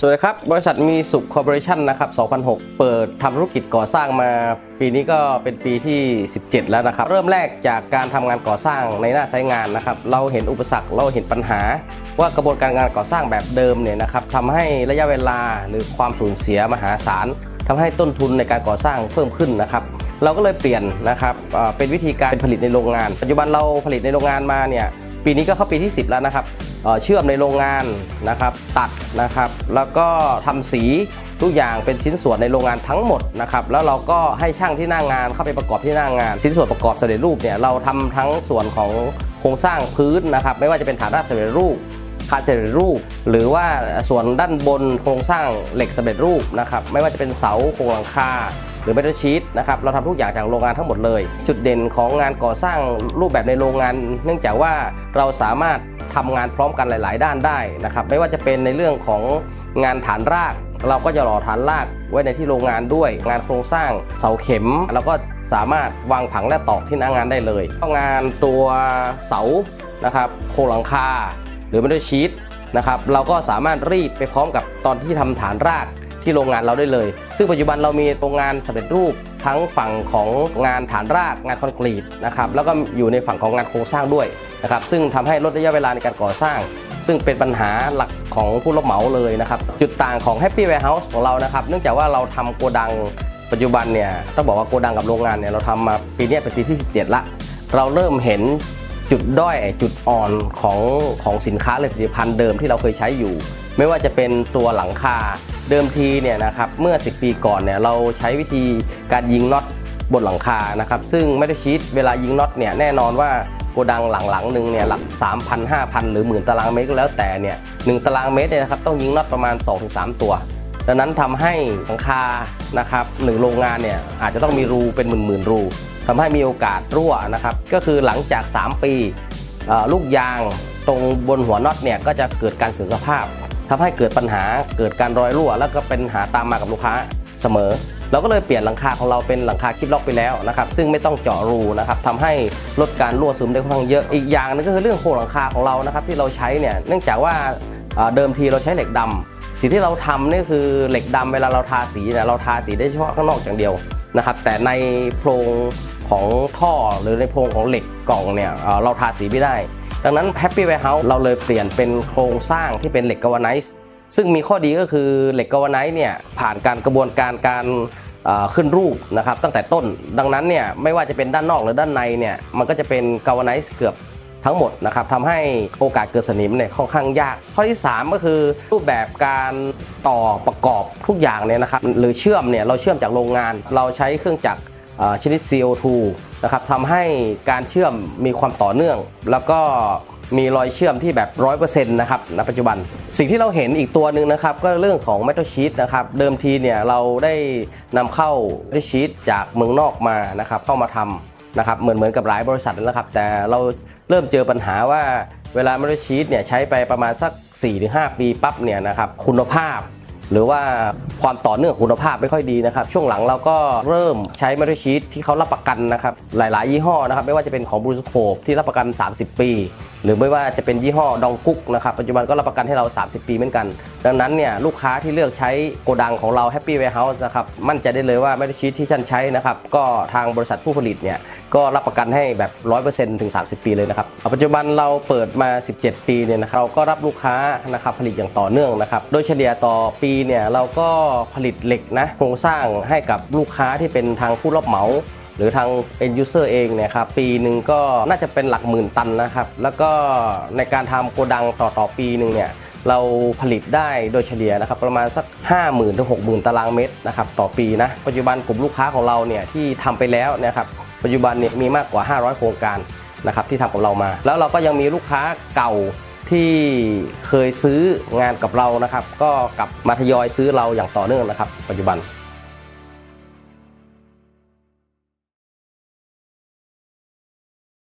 สวัสดีครับ บริษัทมีสุขคอร์ปอเรชั่นนะครับ2006 เปิดทำธุรกิจก่อสร้างมา ปีนี้ก็เป็นปีที่ 17 แล้วนะครับ เริ่มแรกจากการทำงานก่อสร้างในหน้าไซต์งานนะครับ เราเห็นอุปสรรค เราเห็นปัญหา ว่ากระบวนการงานก่อสร้างแบบเดิมเนี่ยนะครับทำให้ระยะเวลาหรือความสูญเสียมหาศาลทำให้ต้นทุนในการก่อสร้างเพิ่มขึ้นนะครับเราก็เลยเปลี่ยนนะครับเอ่อเป็นวิธีการผลิตในโรงงาน ปัจจุบันเราผลิตในโรงงานมาเนี่ยปีนี้ก็เข้าปีที่ 10 แล้วนะครับ เชื่อมในโรงงานนะครับ ตัดนะครับ แล้วก็ทำสีทุกอย่างเป็นชิ้นส่วนในโรงงานทั้งหมดนะครับแล้วเราก็ให้ช่างที่หน้างานเข้าไปประกอบที่หน้างาน ชิ้นส่วนประกอบสำเร็จรูปเนี่ยเราทำทั้งส่วนของโครงสร้างพื้นนะครับ ไม่ว่าจะเป็นฐานรากสำเร็จรูปคานสำเร็จรูป หรือว่าส่วนด้านบนโครงสร้างเหล็กสำเร็จรูปนะครับ ไม่ว่าจะเป็นเสาโครงหลังคา หรือเมทัลชีตนะครับเราทำทุกอย่างจากโรงงานทั้งหมดเลย จุดเด่นของงานก่อสร้างรูปแบบในโรงงาน เนื่องจากว่าเราสามารถทำงานพร้อมกันหลาย ๆ ด้านได้นะครับไม่ว่าจะเป็นในเรื่องของงานฐานราก เราก็จะหล่อฐานรากไว้ในที่โรงงานด้วย งานโครงสร้างเสาเข็มเราก็สามารถวางผังและตอกที่หน้างานได้เลยงานตัวเสานะครับโครงหลังคา หรือเมทัลชีตนะครับเราก็สามารถรีดไปพร้อมกับตอนที่ทำฐานราก ที่โรงงานเราได้เลย ซึ่งปัจจุบันเรามีโรงงานสำเร็จรูปทั้งฝั่งของงานฐานรากงานคอนกรีตนะครับแล้วก็อยู่ในฝั่งของงานโครงสร้างด้วยนะครับซึ่งทำให้ลดระยะเวลาในการก่อสร้าง ซึ่งเป็นปัญหาหลักของผู้รับเหมาเลยนะครับจุดต่างของ Happy Warehouse ของเรานะครับเนื่องจากว่าเราทำโกดังปัจจุบันเนี่ยต้องบอกว่าโกดังกับโรงงานเนี่ยเราทำมาปีนี้เป็นปีที่ 17 ละ เราเริ่มเห็นจุดด้อยจุดอ่อนของของสินค้าหรือผลิตภัณฑ์เดิมที่เราเคยใช้อยู่ ไม่ว่าจะเป็นตัวหลังคา เดิมทีเนี่ยนะครับเมื่อ 10 ปีก่อนเนี่ยเราใช้วิธีการยิงน็อตบนหลังคานะครับซึ่งไม่ได้ชีตเวลายิงน็อตเนี่ยแน่นอนว่าโกดังหลังๆหนึ่งเนี่ยหลัก3,000 5,000 หรือหมื่นตารางเมตรก็แล้วแต่เนี่ยหนึ่งตารางเมตรเนี่ยนะครับต้องยิงน็อตประมาณ 2-3 ตัว ดังนั้นทำให้หลังคานะครับหนึ่งโรงงานเนี่ยอาจจะต้องมีรูเป็นหมื่นๆรูทำให้มีโอกาสรั่วนะครับก็คือหลังจาก 3 ปีลูกยางตรงบนหัวน็อตเนี่ยก็จะเกิดการเสื่อมสภาพ ทำให้เกิดปัญหาเกิดการรอยรั่ว แล้วก็เป็นหาตามมากับลูกค้าเสมอ เราก็เลยเปลี่ยนหลังคาของเราเป็นหลังคาคลิปล็อกไปแล้วนะครับ ซึ่งไม่ต้องเจาะรูนะครับทำให้ลดการรั่วซึมได้ค่อนข้างเยอะอีกอย่างหนึงก็คือเรื่องโครงหลังคาของเรานะครับ ที่เราใช้เนี่ยเนื่องจากว่าเดิมทีเราใช้เหล็กดำสิ่งที่เราทำนี่คือเหล็กดำเวลาเราทาสีเนี่ยเราทาสีได้เฉพาะข้างนอกอย่างเดียวนะครับ แต่ในโพรงของท่อหรือในโพรงของเหล็กกล่องเนี่ยเราทาสีไม่ได้ ดังนั้น Happy Warehouse เราเลยเปลี่ยนเป็นโครงสร้างที่เป็นเหล็กกาวไนซ์ซึ่งมีข้อดีก็คือเหล็กกาวไนซ์เนี่ยผ่านการกระบวนการการขึ้นรูปนะครับตั้งแต่ต้น ดังนั้นเนี่ยไม่ว่าจะเป็นด้านนอกหรือด้านในเนี่ยมันก็จะเป็นกาวไนซ์เกือบทั้งหมดนะครับทำให้โอกาสเกิดสนิมเนี่ยค่อนข้างยาก ข้อที่ 3 ก็คือรูปแบบการต่อประกอบทุกอย่างเนี่ยนะครับหรือเชื่อมเนี่ยเราเชื่อมจากโรงงาน เราใช้เครื่องจักร ชนิด CO2 นะครับทำให้การเชื่อมมีความต่อเนื่อง แล้วก็มีรอยเชื่อมที่แบบ100%นะครับณปัจจุบัน สิ่งที่เราเห็นอีกตัวหนึ่งนะครับ ก็เรื่องของ Metal Sheet นะครับ เดิมทีเนี่ยเราได้นำเข้า Metal Sheet จากเมืองนอกมานะครับเข้ามาทำนะครับเหมือนเหมือนกับหลายบริษัทแล้วนะครับ แต่เราเริ่มเจอปัญหาว่าเวลา m ม t ชีตเนี่ยใช้ไปประมาณสัก 4-5 ปีปั๊บเนี่ยนะครับคุณภาพ หรือว่าความต่อเนื่องคุณภาพไม่ค่อยดีนะครับ ช่วงหลังเราก็เริ่มใช้ m ม t ชีสที่เขารับประกันนะครับ หลาย ๆ ยี่ห้อนะครับ ไม่ว่าจะเป็นของบรูสโคปที่รับประกัน 30 ปี หรือไม่ว่าจะเป็นยี่ห้อดองกุ๊กนะครับ ปัจจุบันก็รับประกันให้เรา 30 ปีเหมือนกันดังนั้นเนี่ยลูกค้าที่เลือกใช้โกดังของเรา Happy Warehouse นะครับมั่นใจได้เลยว่าไม่ได้ชีตที่ฉันใช้นะครับก็ทางบริษัทผู้ผลิตเนี่ยก็รับประกันให้แบบ 100%ถึง 30 ปีเลยนะครับปัจจุบันเราเปิดมา 17 ปีเนี่ยนะครับเราก็รับลูกค้านะครับผลิตอย่างต่อเนื่องนะครับโดยเฉลี่ยต่อปีเนี่ยเราก็ผลิตเหล็กนะโครงสร้างให้กับลูกค้าที่เป็นทางผู้รับเหมาหรือทาง end user เองเนี่ยครับปีหนึ่งก็น่าจะเป็นหลักหมื่นตันนะครับ แล้วก็ในการทำโกดังต่อต่อปีหนึ่งเนี่ย เราผลิตได้โดยเฉลี่ยนะครับประมาณสัก 5 0,000ื่นถึงหกหมื่นตารางเมตรนะครับต่อปีนะปัจจุบันกลุ่มลูกค้าของเราเนี่ยที่ทำไปแล้วนะครับปัจจุบันเนี่ยมีมากกว่า 500 โครงการนะครับที่ทำกับเรามา แล้วเราก็ยังมีลูกค้าเก่าที่เคยซื้องานกับเรานะครับ ก็กลับมาทยอยซื้อเราอย่างต่อเนื่องนะครับ ปัจจุบัน